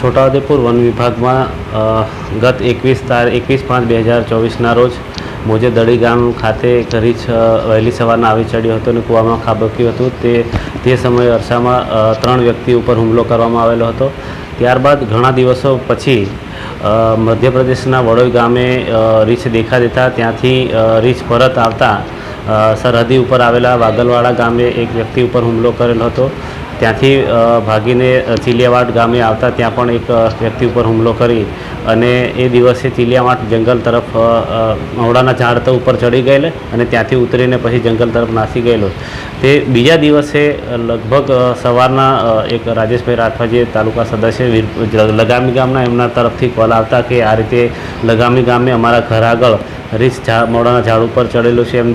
Chhota Udepur one વિભાગમાં ગત એકવીસ તાર, એકવીસ પાંચ બે હજાર ચોવીસના રોજ મોજે દડી ગામ ખાતે રીંછ વહેલી સવારના આવી ચડ્યો હતો અને કૂવામાં ખાબક્યું હતું. તે તે સમયે અરસામાં ત્રણ વ્યક્તિ ઉપર હુમલો કરવામાં આવેલો હતો. ત્યારબાદ ઘણા દિવસો પછી મધ્યપ્રદેશના વડોઈ ગામે રીછ દેખા દેતા ત્યાંથી રીંછ પરત આવતા સરહદી ઉપર આવેલા વાગલવાડા ગામે એક વ્યક્તિ ઉપર હુમલો કરેલો હતો. ત્યાંથી ભાગીને ચીલિયાવાડ ગામે આવતા ત્યાં પણ એક વ્યક્તિ ઉપર હુમલો કરી અને એ દિવસે ચીલિયાવાડ જંગલ તરફ મવડાના ઝાડ તો ઉપર ચડી ગયેલો અને ત્યાંથી ઉતરીને પછી જંગલ તરફ નાસી ગયેલો. તે બીજા દિવસે લગભગ સવારના એક રાજેશભાઈ રાઠવા જે તાલુકા સદસ્ય લગામી ગામના એમના તરફથી કોલ આવતા કે આ રીતે લગામી ગામે અમારા ઘર આગળ રીસ ઝા મોડાના ઝાડ ઉપર ચડેલું છે એમ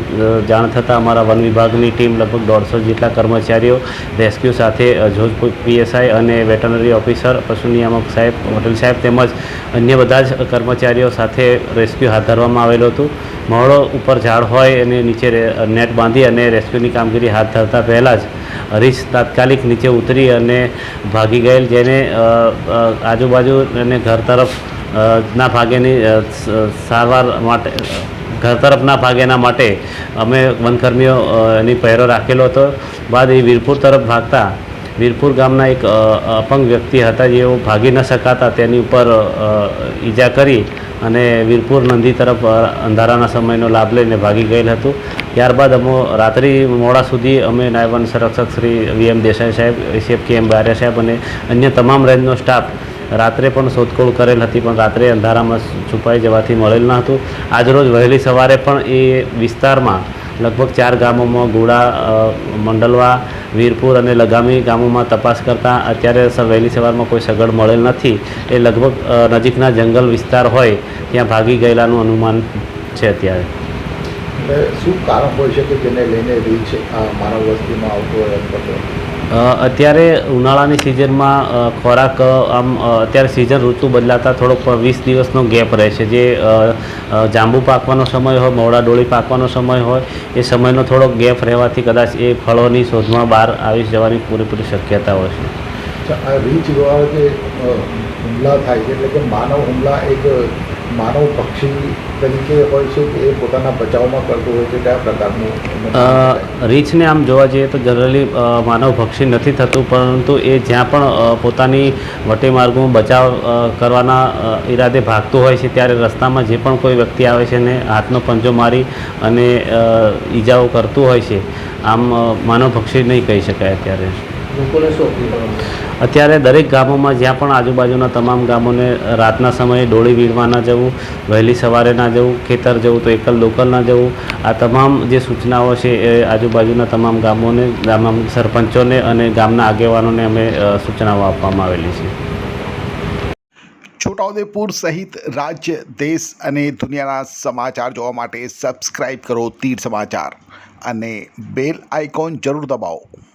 જાણ થતાં અમારા વન વિભાગની ટીમ લગભગ દોઢસો જેટલા કર્મચારીઓ રેસ્ક્યુ સાથે અ, જોધપુર પીએસઆઈ અને વેટરનરી ઓફિસર પશુ નિયામક સાહેબ હોટલ સાહેબ તેમજ અન્ય બધા જ કર્મચારીઓ સાથે રેસ્ક્યુ હાથ ધરવામાં આવેલું હતું. મહોળો ઉપર ઝાડ હોય અને નીચે નેટ બાંધી અને રેસ્ક્યુની કામગીરી હાથ ધરતા પહેલાં જ હરીશ તાત્કાલિક નીચે ઉતરી અને ભાગી ગયેલ જેને આજુબાજુ અને ઘર તરફ ના ભાગેની સારવાર માટે ઘર તરફ ના ભાગે માટે અમે વનકર્મીઓ એની પહેરો રાખેલો હતો. બાદ એ વીરપુર તરફ ભાગતા વીરપુર ગામના એક અપંગ વ્યક્તિ હતા જેઓ ભાગી ન શકાતા તેની ઉપર ઈજા કરી અને વીરપુર નંદી તરફ અંધારાના સમયનો લાભ લઈને ભાગી ગયેલ હતું. ત્યારબાદ અમો રાત્રિ મોડા સુધી અમે નાયબ સંરક્ષક શ્રી વી એમ દેસાઈ સાહેબ, એસીએફ કે એમ બારિયા સાહેબ અને અન્ય તમામ રેન્જનો સ્ટાફ રાત્રે પણ શોધખોળ કરેલ હતી, પણ રાત્રે અંધારામાં છુપાઈ જવાથી મળેલ ન હતું. આજરોજ વહેલી સવારે પણ એ વિસ્તારમાં લગભગ ચાર ગામોમાં ગોળા મંડલવા વીરપુર અને લગામી ગામોમાં તપાસ કરતાં અત્યારે વહેલી સવારમાં કોઈ સગડ મળેલ નથી. એ લગભગ નજીકના જંગલ વિસ્તાર હોય, ત્યાં ભાગી ગયેલાનું અનુમાન છે અત્યારે. શું કારણ હોય છે કે જેને લઈને રીંછ માનવ વસ્તીમાં આવતો હોય. અત્યારે ઉનાળાની સિઝનમાં ખોરાક, આમ અત્યારે સિઝન ઋતુ બદલાતા થોડોક વીસ દિવસનો ગેપ રહે છે. જે જાંબુ પાકવાનો સમય હોય મોડા ડોળી પાકવાનો સમય હોય, એ સમયનો થોડોક ગેપ રહેવાથી કદાચ એ ફળોની શોધમાં બહાર આવી જવાની પૂરેપૂરી શક્યતા હોય છે. આ રીંછ દ્વારા જે હુમલા થાય છે, એટલે કે માનવ હુમલા એક માનવ પક્ષી તરીકે હોય છે કે એ પોતાના બચાવમાં કરતું હોય છે? કયા પ્રકારનું? રીંછને આમ જોવા જઈએ તો જનરલી માનવ ભક્ષી નથી થતું પરંતુ એ જ્યાં પણ પોતાની વટે માર્ગોમાં બચાવ કરવાના ઈરાદે ભાગતું હોય છે ત્યારે રસ્તામાં જે પણ કોઈ વ્યક્તિ આવે છે એને હાથનો પંજો મારી અને ઈજાઓ કરતું હોય છે. આમ માનવ ભક્ષી નહીં કહી શકાય અત્યારે. અત્યારે દરેક ગામોમાં જ્યાં પણ આજુબાજુના તમામ ગામોને રાતના સમયે ડોળી વીણવા ના જવું વહેલી સવારે ના જવું ખેતર જવું તો એકલ લોકલ ના જવું આ તમામ જે સૂચનાઓ છે એ આજુબાજુના તમામ ગામોને તમામ સરપંચોને અને ગામના આગેવાનોને અમે સૂચનાઓ આપવામાં આવેલી છે. છોટાઉદેપુર સહિત રાજ્ય દેશ અને દુનિયાના સમાચાર જોવા માટે સબસ્ક્રાઇબ કરો તીર સમાચાર અને બેલ આઇકોન જરૂર દબાવો.